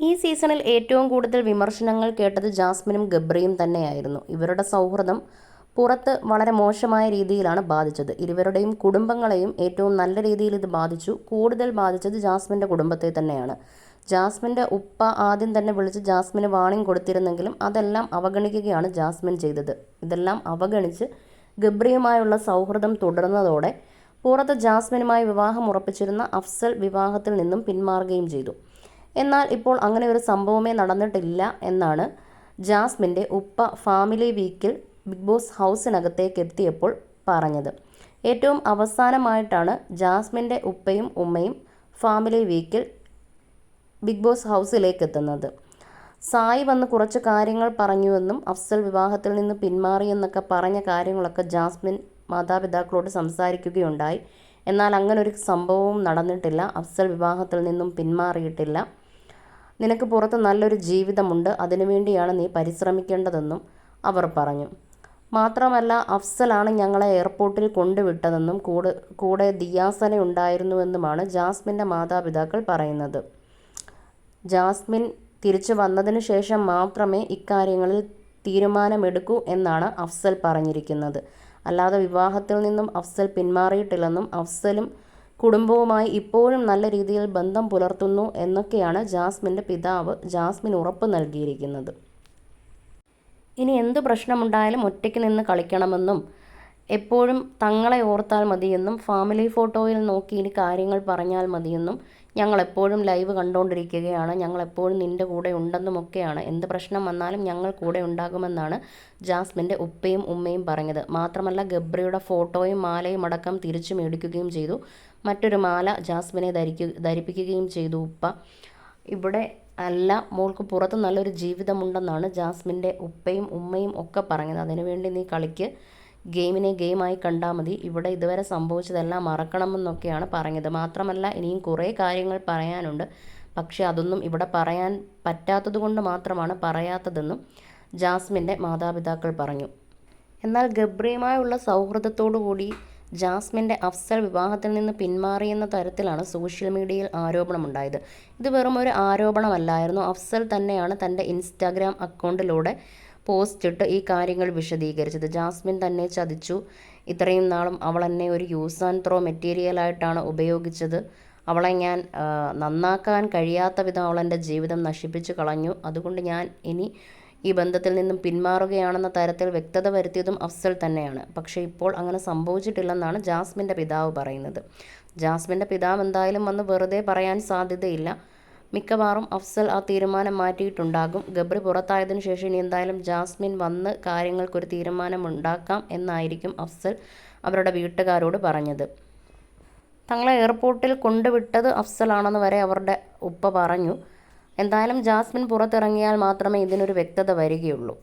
ഈ സീസണിൽ ഏറ്റവും കൂടുതൽ വിമർശനങ്ങൾ കേട്ടത് ജാസ്മിനും ഗബ്രിയും തന്നെയായിരുന്നു. ഇവരുടെ സൗഹൃദം പുറത്ത് വളരെ മോശമായ രീതിയിലാണ് ബാധിച്ചത്. ഇരുവരുടെയും കുടുംബങ്ങളെയും ഏറ്റവും നല്ല രീതിയിൽ ഇത് ബാധിച്ചു. കൂടുതൽ ബാധിച്ചത് ജാസ്മിന്റെ കുടുംബത്തെ തന്നെയാണ്. ജാസ്മിന്റെ ഉപ്പ ആദ്യം തന്നെ വിളിച്ച് ജാസ്മിന് വാണിംഗ് കൊടുത്തിരുന്നെങ്കിലും അതെല്ലാം അവഗണിക്കുകയാണ് ജാസ്മിൻ ചെയ്തത്. ഇതെല്ലാം അവഗണിച്ച് ഗബ്രിയുമായുള്ള സൗഹൃദം തുടർന്നതോടെ പുറത്ത് ജാസ്മിനുമായി വിവാഹം ഉറപ്പിച്ചിരുന്ന അഫ്സൽ വിവാഹത്തിൽ നിന്നും പിന്മാറുകയും ചെയ്തു. എന്നാൽ ഇപ്പോൾ അങ്ങനെ ഒരു സംഭവമേ നടന്നിട്ടില്ല എന്നാണ് ജാസ്മിന്റെ ഉപ്പ ഫാമിലി വീക്കിൽ ബിഗ് ബോസ് ഹൗസിനകത്തേക്ക് എത്തിയപ്പോൾ പറഞ്ഞത്. ഏറ്റവും അവസാനമായിട്ടാണ് ജാസ്മിന്റെ ഉപ്പയും ഉമ്മയും ഫാമിലി വീക്കിൽ ബിഗ് ബോസ് ഹൗസിലേക്ക് എത്തുന്നത്. സായി വന്ന് കുറച്ച് കാര്യങ്ങൾ പറഞ്ഞുവെന്നും അഫ്സൽ വിവാഹത്തിൽ നിന്ന് പിന്മാറിയെന്നൊക്കെ പറഞ്ഞ കാര്യങ്ങളൊക്കെ ജാസ്മിൻ മാതാപിതാക്കളോട് സംസാരിക്കുകയുണ്ടായി. എന്നാൽ അങ്ങനൊരു സംഭവവും നടന്നിട്ടില്ല. അഫ്സൽ വിവാഹത്തിൽ നിന്നും പിന്മാറിയിട്ടില്ല. നിനക്ക് പുറത്ത് നല്ലൊരു ജീവിതമുണ്ട് അതിനുവേണ്ടിയാണ് നീ പരിശ്രമിക്കേണ്ടതെന്നും അവർ പറഞ്ഞു. മാത്രമല്ല അഫ്സലാണ് ഞങ്ങളെ എയർപോർട്ടിൽ കൊണ്ടുവിട്ടതെന്നും കൂടെ കൂടെ ദിയാസന ഉണ്ടായിരുന്നുവെന്നുമാണ് ജാസ്മിന്റെ മാതാപിതാക്കൾ പറയുന്നത്. ജാസ്മിൻ തിരിച്ചു വന്നതിന് ശേഷം മാത്രമേ ഇക്കാര്യങ്ങളിൽ തീരുമാനമെടുക്കൂ എന്നാണ് അഫ്സൽ പറഞ്ഞിരിക്കുന്നത്. അല്ലാതെ വിവാഹത്തിൽ നിന്നും അഫ്സൽ പിന്മാറിയിട്ടില്ലെന്നും അഫ്സലും കുടുംബവുമായി ഇപ്പോഴും നല്ല രീതിയിൽ ബന്ധം പുലർത്തുന്നു എന്നൊക്കെയാണ് ജാസ്മിന്റെ പിതാവ് ജാസ്മിൻ ഉറപ്പ് നൽകിയിരിക്കുന്നത്. ഇനി എന്ത് പ്രശ്നമുണ്ടായാലും ഒറ്റയ്ക്ക് നിന്ന് കളിക്കണമെന്നും എപ്പോഴും തങ്ങളെ ഓർത്താൽ മതിയെന്നും ഫാമിലി ഫോട്ടോയിൽ നോക്കി ഇനി കാര്യങ്ങൾ പറഞ്ഞാൽ മതിയെന്നും ഞങ്ങൾ എപ്പോഴും ലൈവ് കണ്ടുകൊണ്ടിരിക്കുകയാണ് ഞങ്ങളെപ്പോഴും നിന്റെ കൂടെ ഉണ്ടെന്നുമൊക്കെയാണ്. എന്ത് പ്രശ്നം വന്നാലും ഞങ്ങൾ കൂടെ ഉണ്ടാകുമെന്നാണ് ജാസ്മിന്റെ ഉപ്പയും ഉമ്മയും പറഞ്ഞത്. മാത്രമല്ല ഗബ്രിയുടെ ഫോട്ടോയും മാലയും അടക്കം തിരിച്ചു മേടിക്കുകയും ചെയ്തു. മറ്റൊരു മാല ജാസ്മിനെ ധരിക്കു ധരിപ്പിക്കുകയും ചെയ്തു ഉപ്പ. ഇവിടെ അല്ല മോൾക്ക് പുറത്ത് നല്ലൊരു ജീവിതമുണ്ടെന്നാണ് ജാസ്മിന്റെ ഉപ്പയും ഉമ്മയും ഒക്കെ പറഞ്ഞത്. അതിനുവേണ്ടി നീ കളിക്ക്. ഗെയിമിനെ ഗെയിമായി കണ്ടാൽ മതി. ഇവിടെ ഇതുവരെ സംഭവിച്ചതെല്ലാം മറക്കണമെന്നൊക്കെയാണ് പറഞ്ഞത്. മാത്രമല്ല ഇനിയും കുറേ കാര്യങ്ങൾ പറയാനുണ്ട്. പക്ഷേ അതൊന്നും ഇവിടെ പറയാൻ പറ്റാത്തത് കൊണ്ട് മാത്രമാണ് പറയാത്തതെന്നും ജാസ്മിന്റെ മാതാപിതാക്കൾ പറഞ്ഞു. എന്നാൽ ഗബ്രിയുമായുള്ള സൗഹൃദത്തോടു കൂടി ജാസ്മിന്റെ അഫ്സൽ വിവാഹത്തിൽ നിന്ന് പിന്മാറിയെന്ന തരത്തിലാണ് സോഷ്യൽ മീഡിയയിൽ ആരോപണമുണ്ടായത്. ഇത് വെറും ഒരു ആരോപണമല്ലായിരുന്നു. അഫ്സൽ തന്നെയാണ് തന്റെ ഇൻസ്റ്റാഗ്രാം അക്കൗണ്ടിലൂടെ പോസ്റ്റ് ഇട്ട് ഈ കാര്യങ്ങൾ വിശദീകരിച്ചത്. ജാസ്മിൻ തന്നെ ചതിച്ചു. ഇത്രയും നാളും അവൾ എന്നെ ഒരു യൂസ് ആൻഡ് ത്രോ മെറ്റീരിയലായിട്ടാണ് ഉപയോഗിച്ചത്. അവളെ ഞാൻ നന്നാക്കാൻ കഴിയാത്ത വിധം അവളെന്റെ ജീവിതം നശിപ്പിച്ചു കളഞ്ഞു. അതുകൊണ്ട് ഞാൻ ഇനി ഈ ബന്ധത്തിൽ നിന്നും പിന്മാറുകയാണെന്ന തരത്തിൽ വ്യക്തത വരുത്തിയതും അഫ്സൽ തന്നെയാണ്. പക്ഷേ ഇപ്പോൾ അങ്ങനെ സംഭവിച്ചിട്ടില്ലെന്നാണ് ജാസ്മിന്റെ പിതാവ് പറയുന്നത്. ജാസ്മിന്റെ പിതാവ് എന്തായാലും വന്ന് വെറുതെ പറയാൻ സാധ്യതയില്ല. മിക്കവാറും അഫ്സൽ ആ തീരുമാനം മാറ്റിയിട്ടുണ്ടാകും. ഗബ്രി പുറത്തായതിനു ശേഷം ഇനി എന്തായാലും ജാസ്മിൻ വന്ന് കാര്യങ്ങൾക്കൊരു തീരുമാനമുണ്ടാക്കാം എന്നായിരിക്കും അഫ്സൽ അവരുടെ വീട്ടുകാരോട് പറഞ്ഞത്. തങ്ങളെ എയർപോർട്ടിൽ കൊണ്ടുവിട്ടത് അഫ്സലാണെന്ന് വരെ അവരുടെ ഉപ്പ പറഞ്ഞു. എന്തായാലും ജാസ്മിൻ പുറത്തിറങ്ങിയാൽ മാത്രമേ ഇതിനൊരു വ്യക്തത വരികയുള്ളൂ.